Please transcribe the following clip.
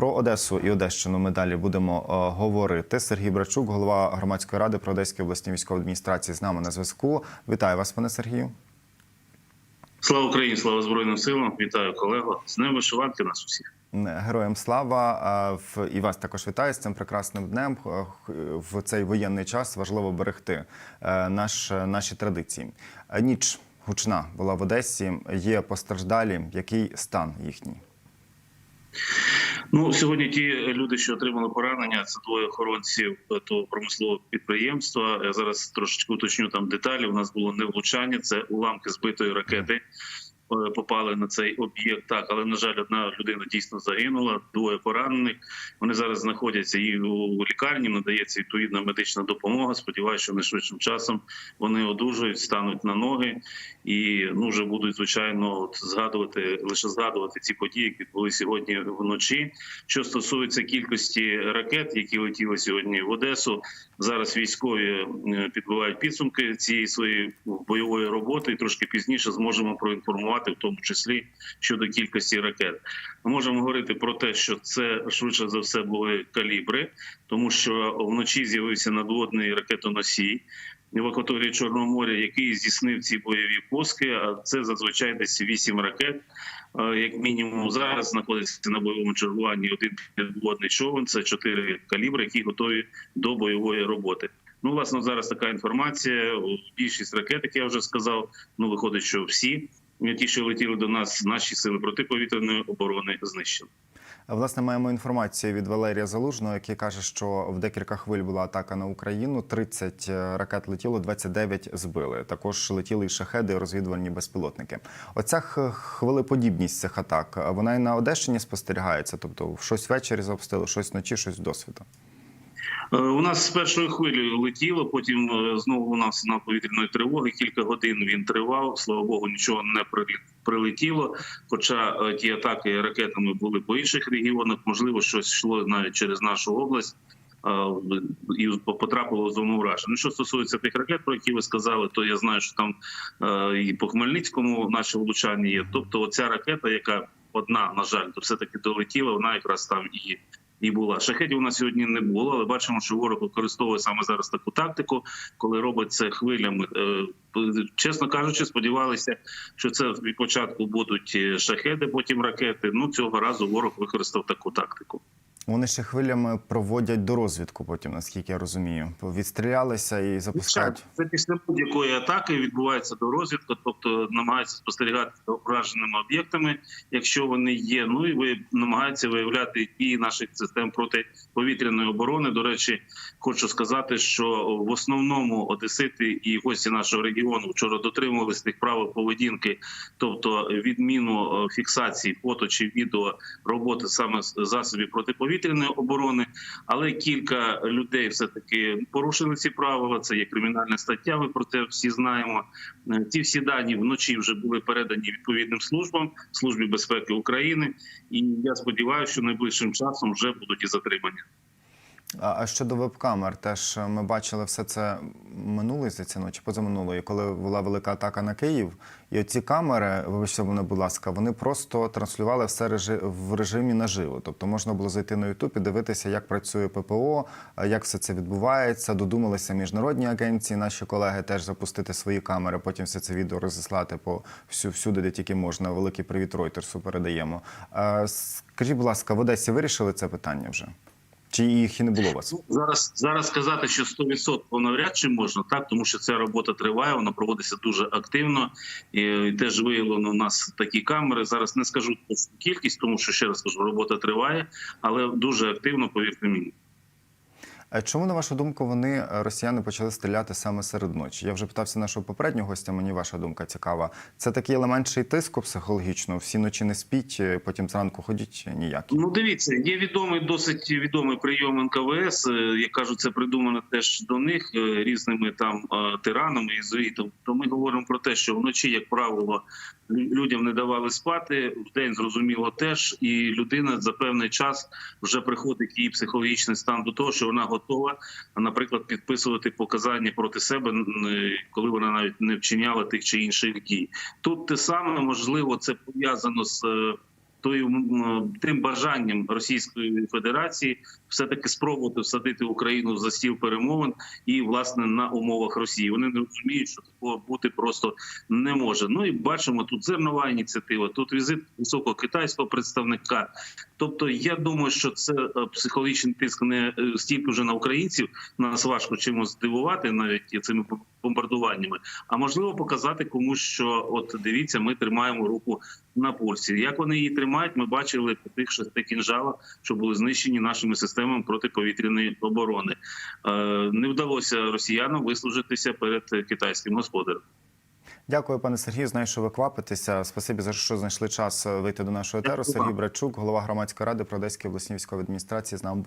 Про Одесу і Одещину ми далі будемо е, говорити. Сергій Брачук, голова громадської ради про Одеській обласній військовій адміністрації, з нами на зв'язку. Вітаю вас, пане Сергію. Слава Україні, слава Збройним силам! Вітаю колего. З ним вишиванки нас усіх. Героям слава і вас також вітаю з цим прекрасним днем. В цей воєнний час важливо берегти е, наш, наші традиції. Е, Ніч гучна була в Одесі. Є постраждалі. Який стан їхній? Ну сьогодні ті люди, що отримали поранення, це двоє охоронців того промислового підприємства. Я зараз трошечки уточню там деталі. У нас було не влучання, це уламки збитої ракети. Е, Попали на цей об'єкт, так але на жаль, одна людина дійсно загинула, двоє поранених. Вони зараз знаходяться і у лікарні. Надається відповідна медична допомога. Сподіваюся, що найшвидшим часом вони одужують, стануть на ноги і ну вже будуть звичайно от згадувати лише згадувати ці події, які відбулися сьогодні вночі. Що стосується кількості ракет, які летіли сьогодні в Одесу, зараз військові е, підбивають підсумки цієї своєї бойової роботи, і трошки пізніше зможемо проінформувати, в тому числі щодо кількості ракет. Ми можемо говорити про те, що це швидше за все були калібри, тому що вночі з'явився надводний ракетоносій в акваторії Чорного моря, який здійснив ці бойові пуски. А це зазвичай десь вісім ракет. Як мінімум, зараз знаходиться на бойовому чергуванні один підводний човен. Це чотири калібри, які готові до бойової роботи. Ну, власне, зараз така інформація. Більшість ракет, як я вже сказав, ну виходить, що всі ті, що летіли до нас, наші сили протиповітряної оборони знищені. Власне, маємо інформацію від Валерія Залужного, який каже, що в декілька хвиль була атака на Україну. 30 ракет летіло, 29 збили. Також летіли і шахеди, і розвідувальні безпілотники. Оця хвилеподібність цих атак вона і на Одещині спостерігається. Тобто, щось ввечері запустили, щось вночі, щось досвіду. Е, У нас з першої хвилі летіло, потім е, знову у нас на повітряної тривоги. Кілька годин він тривав. Слава Богу, нічого не прилетіло. Хоча е, ті атаки ракетами були по інших регіонах, можливо, щось йшло навіть через нашу область. І потрапило в зону враження. Ну, що стосується тих ракет, про які ви сказали, то я знаю, що там і по Хмельницькому наші влучання є. Тобто, оця ракета, яка одна, на жаль, то все таки долетіла, вона якраз там і і була. Шахетів у нас сьогодні не було, але бачимо, що ворог використовує саме зараз таку тактику, коли робить це хвилями. Е, Чесно кажучи, сподівалися, що це від початку будуть шахети, шахеди, потім ракети. Ну цього разу ворог використав таку тактику. Вони ще хвилями проводять до розвідку. Потім, наскільки я розумію, відстрілялися і запускають. Це після будь-якої атаки відбувається до розвідка, тобто намагаються спостерігати за ураженими об'єктами, якщо вони є. Ну і ви намагаються виявляти дії наших систем протиповітряної оборони. До речі, хочу сказати, що в основному одесити і гості нашого регіону вчора дотримувалися тих правил поведінки, тобто відміну е, фіксації фото чи відео роботи саме засобів протиповітряної оборони. Але кілька людей все таки порушили ці правила. Це є кримінальна стаття. Ви про це всі знаємо. Е, Ці всі дані вночі вже були передані відповідним службам службі безпеки України. І я сподіваюся, що найближчим часом вже будуть і затримані. А щодо веб-камер, теж е, ми бачили все це минулої здається, ночі, позаминулої, коли була велика атака на Київ. І оці камери, вибачте мене, будь ласка, вони просто транслювали все в режимі наживо. Тобто можна було зайти на Ютуб і дивитися, як працює ППО, як все це відбувається. Додумалися міжнародні агенції, наші колеги теж запустити свої камери, потім все це відео розіслати по всю всюди, де тільки можна. Великий привіт Ройтерсу передаємо. Е, Скажіть, будь ласка, в Одесі вирішили це питання вже? Чи їх і не було у вас? Ну, зараз зараз сказати, що 100% навряд чи можна, так тому що ця робота триває, вона проводиться дуже активно. І теж виявлено у нас такі камери. Зараз не скажу кількість, тому що ще раз кажу, робота триває, але дуже активно, повірте мені. А Чому, на вашу думку, вони е, росіяни почали стріляти саме серед ночі? Я вже питався нашого попереднього гостя. Мені ваша думка цікава. Це такий елемент тиску психологічно. Всі ночі не спіть, е, потім зранку ходять ніякі. Ну, дивіться, є відомий, досить відомий прийом НКВС. е, Як кажуть, це придумано теж до них е, різними там е, тиранами і звітом. То ми говоримо про те, що вночі, як правило, людям не давали спати. В день зрозуміло теж, і людина за певний час вже приходить її психологічний стан до того, що вона готова, наприклад, підписувати показання проти себе, н- коли вона навіть не вчиняла тих чи інших дій. Тут те саме можливо, це пов'язано з. е, тою тим бажанням Російської Федерації все таки спробувати всадити Україну за стіл перемовин і власне на умовах Росії. Вони не розуміють, що такого бути просто не може. Ну і бачимо тут зернова ініціатива, тут візит високого китайського представника. Тобто, я думаю, що це е, психологічний тиск не е, стільки вже на українців. Нас важко чимось здивувати навіть цими бомбардуваннями. А можливо показати комусь, що от дивіться, ми тримаємо руку на пульсі. Як вони її тримають, ми бачили по тих шести кінжалах, що були знищені нашими системами протиповітряної оборони. Е, Не вдалося росіянам вислужитися перед китайським господарем. Дякую, пане Сергію. Знаю, що ви квапитеся. Спасибі за що знайшли час е, вийти до нашого етеру. Сергій. Брачук, голова громадської ради Продеської Одеській обласній військовій адміністрації, з нами був.